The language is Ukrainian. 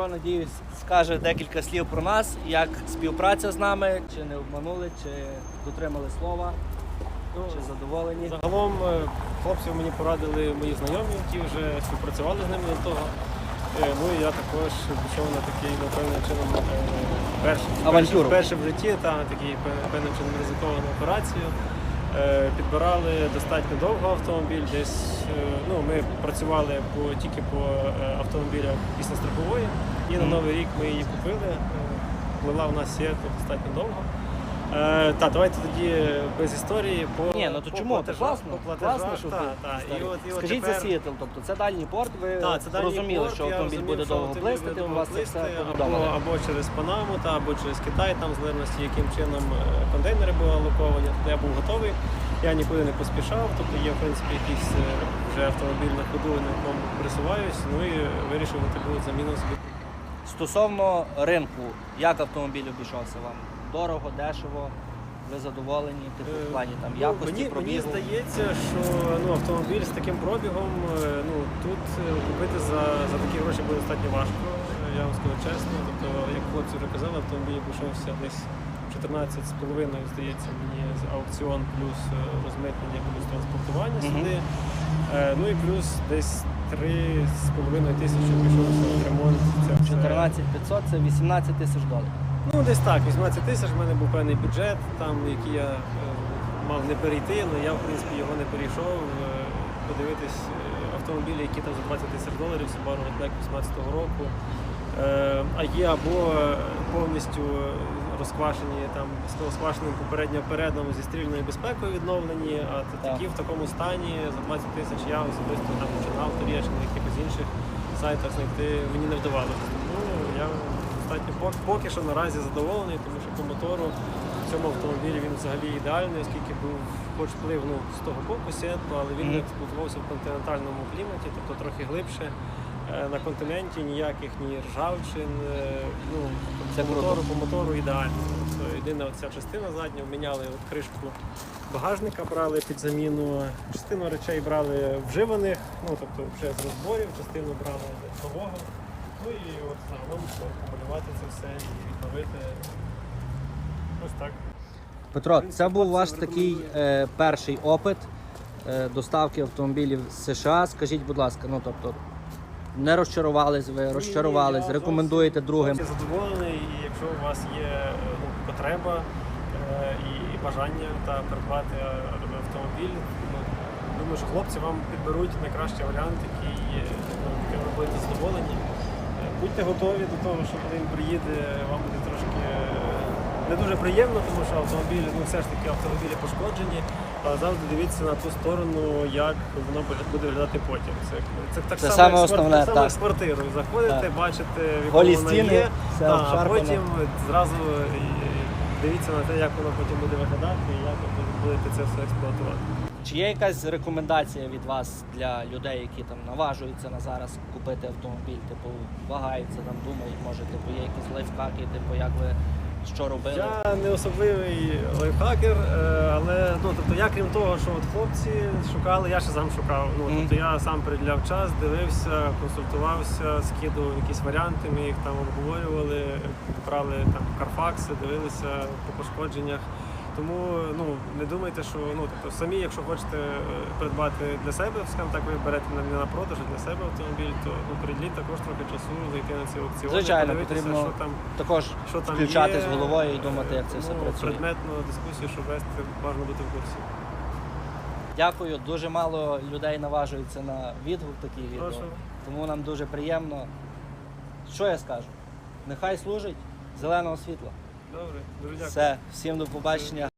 Петро, надіюсь, скаже декілька слів про нас, як співпраця з нами, чи не обманули, чи дотримали слова, чи задоволені. Загалом е, хлопців мені порадили мої знайомі, які вже співпрацювали з ними до того. Е, Ну і я також пішов на такий, напевним чином, е, перший, перший в житті, та, такий певним чином ризиковану операцію. Е, Підбирали достатньо довго автомобіль. Десь е, ну, ми працювали по, тільки по е, автомобілях після страхової, і на новий рік ми її купили. Плила в нас є достатньо довго. Е, та, давайте тоді без історії. По, Ні, ну то по чому? Це платежах, класно. по платежах, Класно, що та, та. І от, і от Скажіть за тепер- Сіетл, тобто це дальній порт, ви та, це дальній зрозуміли, порт, що я автомобіль розумів, буде що довго автомобіль буде у довго вас це все або, повідомлено. або через Панаму, та, або через Китай, там в залежності, яким чином е, контейнери були алоковані. Тобто я був готовий, я нікуди не поспішав, тобто є в принципі якийсь е, вже автомобіль на ходу, на якому пересуваюсь, ну і вирішив таку заміну собі. Стосовно ринку, як автомобіль обійшовся вам? Дорого, дешево, ви задоволені, типу, в плані там Ну, якості, мені, мені здається, що ну, автомобіль з таким пробігом е, ну, тут е, купити за, за такі гроші буде достатньо важко, я вам скажу чесно. Тобто, як хлопці вже казали, автомобіль обійшовся десь 14,5, здається, мені з аукціон плюс розмитнення, плюс транспортування Мгм. сюди. Е, Ну і плюс десь 3,5 тисячі обійшовся ремонт. Це 14 500 це 18 тисяч доларів. Ну, десь так, 18 тисяч, в мене був певний бюджет, там, який я е, мав не перейти, але я, в принципі, його не перейшов. Е, подивитись е, автомобілі, які там за 20 тисяч доларів, Subaru Outback 18-го року. А є або повністю розквашені там з розквашеним попередньо передом зі стрільною безпекою відновлені, а Так. такі в такому стані за 20 тисяч я особисто там починав торі, чи на якихось інших сайтах знайти мені не вдавалося. Тому я достатньо поки що наразі задоволений, тому що по мотору в цьому автомобілі він взагалі ідеальний, оскільки був хоч вплив ну, з того боку сідло, але він Мгм. експлуатувався в континентальному кліматі, тобто трохи глибше. Е, На континенті ніяких ні ржавчин, е, ну Це по мотору, по мотору ідеально. Тобто єдина ця частина задня, міняли от кришку багажника, брали під заміну, частину речей брали вживаних, ну тобто вже з розборів, частину брали нового. Ну і от загалом помалювати це все і відновити. Ось так. Петро, це був ваш такий е, перший опит е, доставки автомобілів з США. Скажіть, будь ласка, ну тобто не розчарувались ви, розчарувались, я рекомендуєте другим. зовсім задоволений, і якщо у вас є ну, потреба е, і, бажання та придбати е, автомобіль, ну, думаю, що хлопці вам підберуть найкращий варіант, який ну, яким ви будете задоволені. Е, Будьте готові до того, що коли він приїде, вам буде трошки е, не дуже приємно, тому що автомобілі, ну все ж таки автомобілі пошкоджені, але завжди дивіться на ту сторону, як воно буде виглядати потім. Це, це так Це само, як основне, так само так. з квартирою. Заходите, Так. бачите, в Голі вона стіни, є, все та, а обшарпане. потім зразу дивіться на те, як воно потім буде виглядати і як ви будете це все експлуатувати. Чи є якась рекомендація від вас для людей, які там наважуються на зараз купити автомобіль, типу вагаються, там думають, може, типу, є якісь лайфхаки, типу, як ви що робили? Я не особливий лайфхакер, е, але ну тобто я крім того, що от хлопці шукали, я ще сам шукав. Ну Мгм. тобто я сам приділяв час, дивився, консультувався, скидував якісь варіанти, ми їх там обговорювали, брали там карфакси, дивилися по пошкодженнях. Тому ну не думайте, що ну тобто самі, якщо хочете е, придбати для себе, скажімо так, ви берете на, не на продаж, а для себе автомобіль, то ну приділіть також трохи часу зайти на ці аукціони, Звичайно, потрібно що там Також що там включати є, з головою і думати, як це все ну, працює. Предметну дискусію, щоб вести, бажано бути в курсі. Дякую. Дуже мало людей наважується на відгук такий відео. Прошу. Тому нам дуже приємно. Що я скажу? Нехай служить зеленого світла. Добре, дуже дякую. Все, всім до побачення.